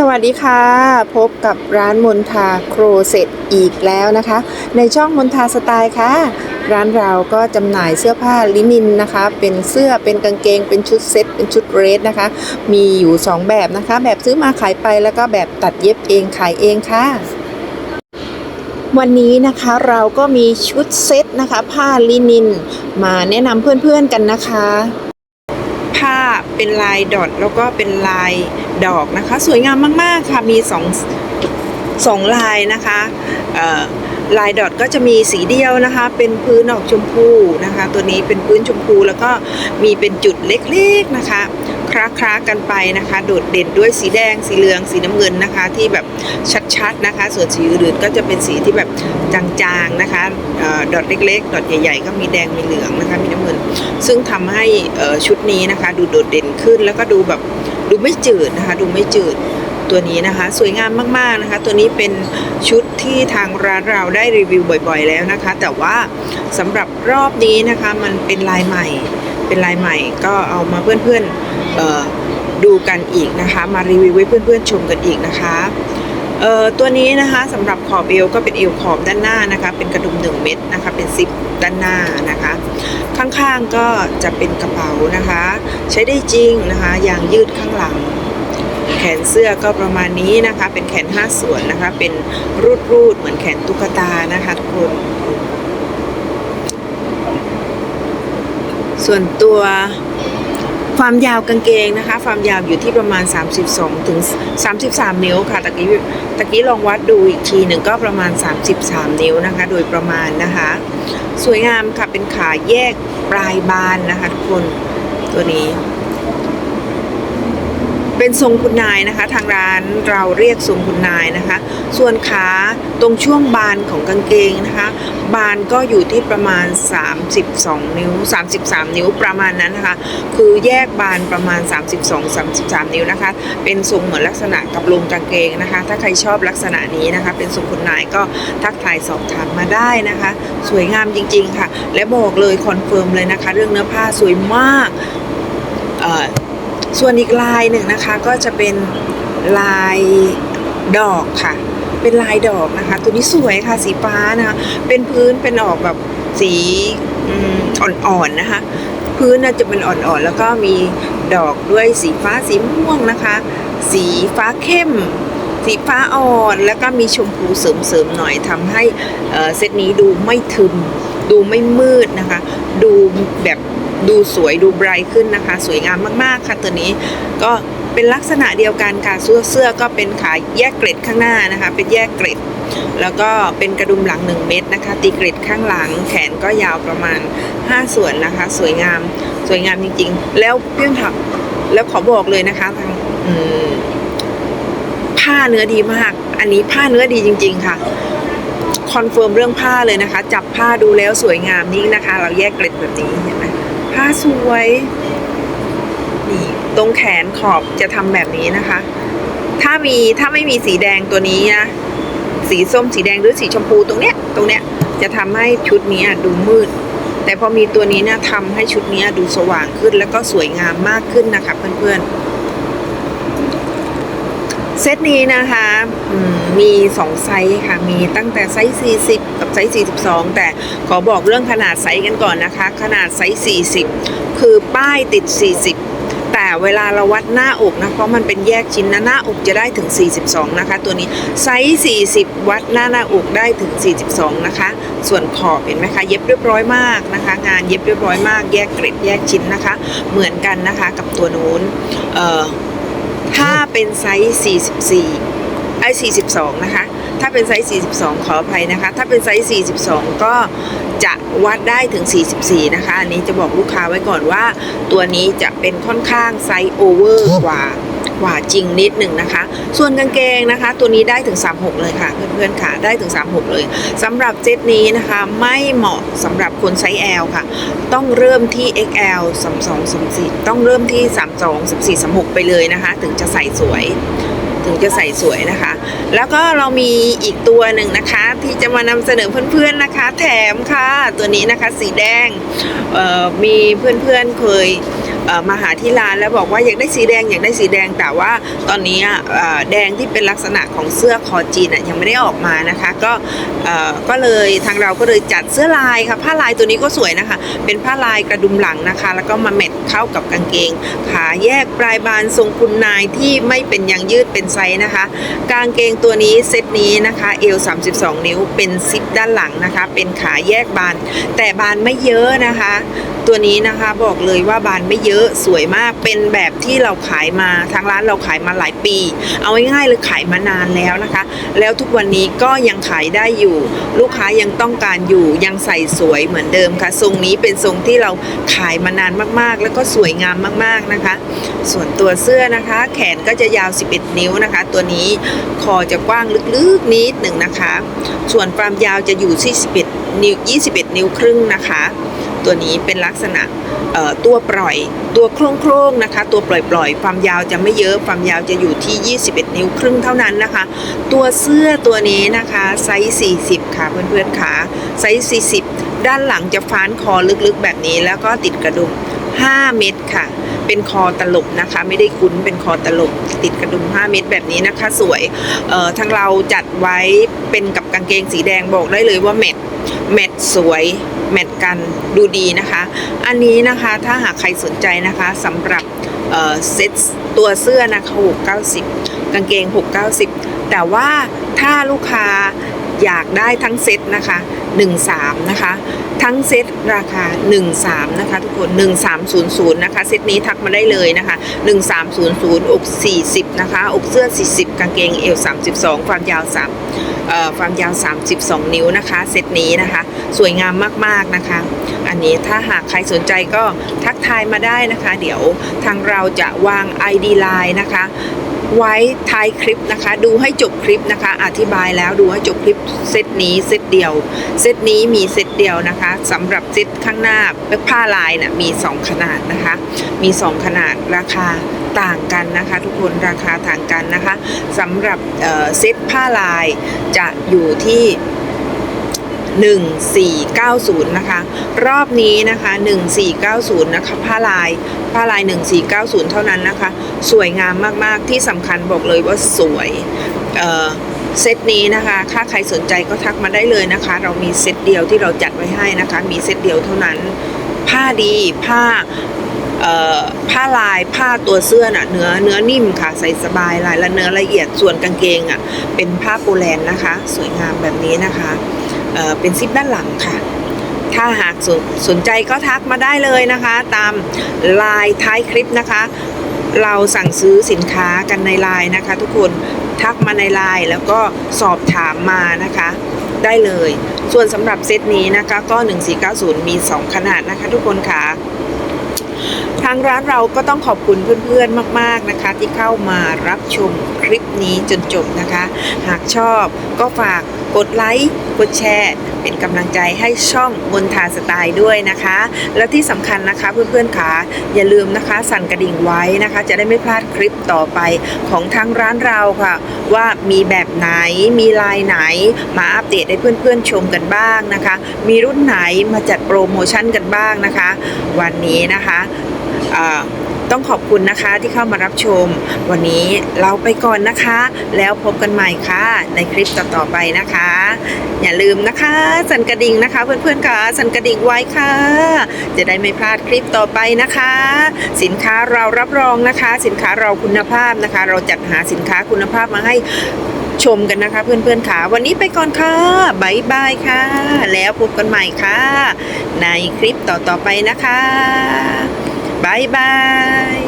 สวัสดีค่ะ พบกับร้านมนทาโครเซตอีกแล้วนะคะ ในช่องมนทาสไตล์ค่ะ ร้านเราก็จำหน่ายเสื้อผ้าลินินนะคะ เป็นเสื้อเป็นกางเกง เป็นชุดเซ็ตเป็นชุดเรสนะคะ มีอยู่ 2 แบบนะคะ แบบซื้อมาขายไปแล้วก็แบบตัดเย็บเองขายเองค่ะวันนี้นะคะเราก็มีชุดเซ็ตนะคะ ผ้าลินิน มาแนะนำเพื่อนๆกันนะคะ เป็นลายดอทแล้วก็เป็นลายดอกนะคะ สวยงามมากๆค่ะมีสองสองลายนะคะ ลายดอทก็จะมีสีเดียวนะคะ เป็นพื้นออกชมพูนะคะ ตัวนี้เป็นพื้นชมพูแล้วก็มีเป็นจุดเล็กๆนะคะคล้าคลากันไปนะคะ โดดเด่นด้วยสีแดงสีเหลืองสีน้ำเงินนะคะ ที่แบบชัดๆนะคะ ส่วนสีอื่นก็จะเป็นสีที่แบบจางๆนะคะออดอทเล็กๆ ดอทใหญ่ ๆ ก็มีแดงมีเหลืองนะคะมีน้ำเงิน ซึ่งทำให้ชุดนี้นะคะ ดูโดดเด่นขึ้นแล้วก็ดูแบบดูไม่จืดนะคะ ดูไม่จืด ตัวนี้นะคะ สวยงามมากๆนะคะ ตัวนี้เป็นชุดที่ทางร้านเราได้รีวิวบ่อยๆ แล้วนะคะ แต่ว่าสำหรับรอบนี้นะคะมันเป็นลายใหม่ เป็นลายใหม่ก็เอามาเพื่อนๆดูกันอีกนะคะ มารีวิวให้เพื่อนๆชมกันอีกนะคะตัวนี้นะคะสำหรับขอบเอวก็เป็นเอวขอบด้านหน้านะคะ เป็นกระดุม1เม็ดนะคะ เป็นซิปด้านหน้านะคะ ข้างๆก็จะเป็นกระเป๋านะคะ ใช้ได้จริงนะคะยางยืดข้างหลัง แขนเสื้อก็ประมาณนี้นะคะ เป็นแขนห้าส่วนนะคะ เป็นรูดรูดๆเหมือนแขนตุ๊กตานะคะทุกคน ส่วนตัวความยาวกางเกงนะคะ ความยาวอยู่ที่ประมาณ 32 ถึง 33 นิ้วค่ะ ตะกี้ตะกี้ลองวัดดูอีกทีหนึ่งก็ประมาณ 33 นิ้วนะคะ โดยประมาณนะคะ สวยงามค่ะ เป็นขาแยกปลายบานนะคะทุกคนตัวนี้ เป็นทรงคุณนายนะคะ ทางร้านเราเรียกทรงคุณนายนะคะ ส่วนขาตรงช่วงบานของกางเกงนะคะ บานก็อยู่ที่ประมาณ 32 นิ้ว 33 นิ้วประมาณนั้นนะคะ คือแยกบานประมาณ 32 33 นิ้วนะคะ เป็นทรงเหมือนลักษณะกับลงกางเกงนะคะ ถ้าใครชอบลักษณะนี้นะคะ เป็นทรงคุณนายก็ทักทายสอบถามมาได้นะคะ สวยงามจริง ๆ ค่ะ และบอกเลยคอนเฟิร์มเลยนะคะ เรื่องเนื้อผ้าสวยมาก เอ่อ ส่วนอีกลายหนึ่งนะคะก็จะเป็นลายดอกค่ะ เป็นลายดอกนะคะ ตัวนี้สวยค่ะสีฟ้านะคะ เป็นพื้นเป็นออกแบบสีอ่อนๆนะคะ พื้นน่าจะเป็นอ่อนๆ แล้วก็มีดอกด้วยสีฟ้าสีม่วงนะคะ สีฟ้าเข้ม สีฟ้าอ่อน แล้วก็มีชมพูเสริมๆหน่อยทำให้เซตนี้ดูไม่ทึมดูไม่มืดนะคะ ดูแบบ ดูสวยดูไบรท์ขึ้นนะคะ สวยงามมากๆค่ะตัวนี้ก็เป็นลักษณะเดียวกันค่ะเสื้อเสื้อก็เป็นขาแยกเกร็ดข้างหน้านะคะ เป็นแยกเกร็ด แล้วก็เป็นกระดุมหลัง 1 เม็ดนะคะ ตีเกร็ดข้างหลังแขนก็ยาวประมาณ 5 ส่วนนะคะ สวยงามสวยงามจริงๆ แล้วเพี่ยงถักแล้วขอบอกเลยนะคะทางผ้าเนื้อดีมาก อันนี้ผ้าเนื้อดีจริง ๆ ค่ะคอนเฟิร์มเรื่องผ้าเลยนะคะ จับผ้าดูแล้วสวยงามนี่นะคะ เราแยกเกล็ดแบบนี้เห็นไหม ผ้าสวยนี่ตรงแขนขอบจะทำแบบนี้นะคะ ถ้ามีถ้าไม่มีสีแดงตัวนี้นะสีส้มสีแดงหรือสีชมพูตรงเนี้ยตรงเนี้ยจะทำให้ชุดนี้ดูมืด แต่พอมีตัวนี้เนี่ยทำให้ชุดนี้ดูสว่างขึ้นแล้วก็สวยงามมากขึ้นนะคะเพื่อนๆ เซตนี้นะคะมี2ไซส์ค่ะ มีตั้งแต่ไซส์ 40 กับไซส์ 42 แต่ขอบอกเรื่องขนาดไซส์กันก่อนนะคะ ขนาดไซส์ 40 คือป้ายติด 40 แต่เวลาเราวัดหน้าอกนะ เพราะมันเป็นแยกชิ้นนะหน้าอกจะได้ถึง 42 นะคะ ตัวนี้ไซส์ 40 วัดหน้าหน้าอกได้ถึง 42 นะคะ ส่วนขอบเห็นไหมคะเย็บเรียบร้อยมากนะคะ งานเย็บเรียบร้อยมาก แยกเกร็ดแยกชิ้นนะคะ เหมือนกันนะคะกับตัวนู้นเอ่อ ถ้าเป็นไซส์44ไอ้42 นะคะ ถ้าเป็นไซส์42 ขออภัยนะคะ ถ้าเป็นไซส์42 ก็จะวัดได้ถึง 44 นะคะ อันนี้จะบอกลูกค้าไว้ก่อนว่า ตัวนี้จะเป็นค่อนข้างไซส์โอเวอร์กว่า กว่าจริงนิดหนึ่งนะคะ ส่วนกางเกงนะคะ ตัวนี้ได้ถึง 36 เลยค่ะเพื่อนๆค่ะได้ถึง 36 เลยสำหรับเซตนี้นะคะไม่เหมาะสำหรับคนไซส์ L ค่ะ ต้องเริ่มที่ XL 32 34ต้องเริ่มที่ 32 14 36 ไปเลยนะคะ ถึงจะใส่สวยถึงจะใส่สวยนะคะ แล้วก็เรามีอีกตัวหนึ่งนะคะ ที่จะมานำเสนอเพื่อนๆนะคะ แถมค่ะ ตัวนี้นะคะสีแดงมีเพื่อนๆเคย มาหาที่ร้านแล้วบอกว่าอยากได้สีแดงอยากได้สีแดงแต่ว่าตอนนี้แดงที่เป็นลักษณะของเสื้อคอจีนยังไม่ได้ออกมานะคะ ก็ก็เลยทางเราก็เลยจัดเสื้อลายค่ะผ้าลายตัวนี้ก็สวยนะคะ เป็นผ้าลายกระดุมหลังนะคะ แล้วก็มาแมทเข้ากับกางเกง ขาแยกปลายบานทรงคุณนายที่ไม่เป็นยางยืดเป็นไซส์นะคะ กางเกงตัวนี้เซตนี้นะคะเอว32 นิ้วเป็นซิปด้านหลังนะคะ เป็นขาแยกบาน แต่บานไม่เยอะนะคะ ตัวนี้นะคะบอกเลยว่าบานไม่เยอะสวยมากเป็นแบบที่เราขายมาทางร้านเราขายมาหลายปี เอาง่ายๆเลยขายมานานแล้วนะคะ แล้วทุกวันนี้ก็ยังขายได้อยู่ ลูกค้ายังต้องการอยู่ยังใส่สวยเหมือนเดิมค่ะ ทรงนี้เป็นทรงที่เราขายมานานมากๆ แล้วก็สวยงามมากๆนะคะ ส่วนตัวเสื้อนะคะ แขนก็จะยาว 11 นิ้วนะคะ ตัวนี้คอจะกว้างลึกๆนิดหนึ่งนะคะ ส่วนความยาวจะอยู่ที่11นิ้ว21 นิ้วครึ่งนะคะ ตัวนี้เป็นลักษณะตัวปล่อยตัวโครงๆนะคะ ตัวปล่อยๆความยาวจะไม่เยอะความยาวจะอยู่ที่ 21 นิ้วครึ่งเท่านั้นนะคะ ตัวเสื้อตัวนี้นะคะไซส์40 ค่ะเพื่อนๆค่ะไซส์40 ด้านหลังจะฟานคอลึกๆแบบนี้แล้วก็ติดกระดุม5 เม็ดค่ะ เป็นคอตลบนะคะ ไม่ได้คุ้นเป็นคอตลบติดกระดุม 5 เม็ดแบบนี้นะคะ สวยเอ่อทางเราจัดไว้เป็นกับกางเกงสีแดงบอกได้เลยว่าแมทแมทสวยแมทกันดูดีนะคะ อันนี้นะคะถ้าหากใครสนใจนะคะสำหรับเออเซ็ตตัวเสื้อนะคะ690 กางเกง 690 แต่ว่าถ้าลูกค้า อยากได้ทั้งเซตนะคะ13นะคะ ทั้งเซตราคา 13นะคะทุกคน 1300นะคะ เซตนี้ทักมาได้เลยนะคะ 1300 อก 40นะคะ อกเสื้อ 40 กางเกงเอว 32 ความยาว3เอ่อความยาว 32 นิ้วนะคะ เซตนี้นะคะ สวยงามมากๆนะคะ อันนี้ถ้าหากใครสนใจก็ทักทายมาได้นะคะ เดี๋ยวทางเราจะวาง ID Line นะคะ ไว้ท้ายคลิปนะคะ ดูให้จบคลิปนะคะ อธิบายแล้วดูให้จบคลิปเซตนี้เซตเดียว เซตนี้มีเซตเดียวนะคะสำหรับเซตข้างหน้าผ้าลายนะ่ะมี 2 ขนาดนะคะ มี 2 ขนาดราคาต่างกันนะคะ ทุกคนราคาต่างกันนะคะสำหรับเอ่อเซตผ้าลายจะอยู่ที่ 1490 นะคะ รอบนี้นะคะ 1490 นะคะ ผ้าลาย ผ้าลาย 1490 เท่านั้นนะคะ สวยงามมากๆ ที่สำคัญบอกเลยว่าสวยเอ่อเซตนี้นะคะ ถ้าใครสนใจก็ทักมาได้เลยนะคะ เรามีเซตเดียวที่เราจัดไว้ให้นะคะ มีเซตเดียวเท่านั้น ผ้าดี ผ้าเออผ้าลายผ้าตัวเสื้อน่ะเนื้อเนื้อนิ่มค่ะใส่สบายลายและเนื้อละเอียดส่วนกางเกงอะเป็นผ้าโปแลนด์นะคะ สวยงามแบบนี้นะคะ เป็นซิปด้านหลังค่ะ ถ้าหากสนสนใจก็ทักมาได้เลยนะคะ ตามไลน์ท้ายคลิปนะคะ เราสั่งซื้อสินค้ากันในไลน์นะคะ ทุกคนทักมาในไลน์แล้วก็สอบถามมานะคะ ได้เลย ส่วนสำหรับเซตนี้นะคะก็ 1490 มี 2 ขนาดนะคะ ทุกคนค่ะทางร้านเราก็ต้องขอบคุณเพื่อนๆ มาก ๆนะคะ ที่เข้ามารับชมคลิปนี้จนจบนะคะ หากชอบก็ฝากกดไลค์กดแชร์เป็นกำลังใจให้ช่องมนทาสไตล์ด้วยนะคะ และที่สำคัญนะคะเพื่อนๆค่ะอย่าลืมนะคะ สั่นกระดิ่งไว้นะคะ จะได้ไม่พลาดคลิปต่อไปของทางร้านเราค่ะ ว่ามีแบบไหนมีลายไหน มาอัปเดตให้เพื่อนๆชมกันบ้างนะคะ มีรุ่นไหนมาจัดโปรโมชั่นกันบ้างนะคะ วันนี้นะคะอ่า ต้องขอบคุณนะคะที่เข้ามารับชม วันนี้เราไปก่อนนะคะ แล้วพบกันใหม่ค่ะ ในคลิปต่อๆไปนะคะ อย่าลืมนะคะ สั่นกระดิ่งนะคะ เพื่อนๆค่ะสั่นกระดิ่งไว้ค่ะ จะได้ไม่พลาดคลิปต่อไปนะคะ สินค้าเรารับรองนะคะ สินค้าเราคุณภาพนะคะ เราจัดหาสินค้าคุณภาพมาให้ชมกันนะคะ เพื่อนๆค่ะ วันนี้ไปก่อนค่ะบายบายค่ะ แล้วพบกันใหม่ค่ะ ในคลิปต่อๆไปนะคะ 拜拜。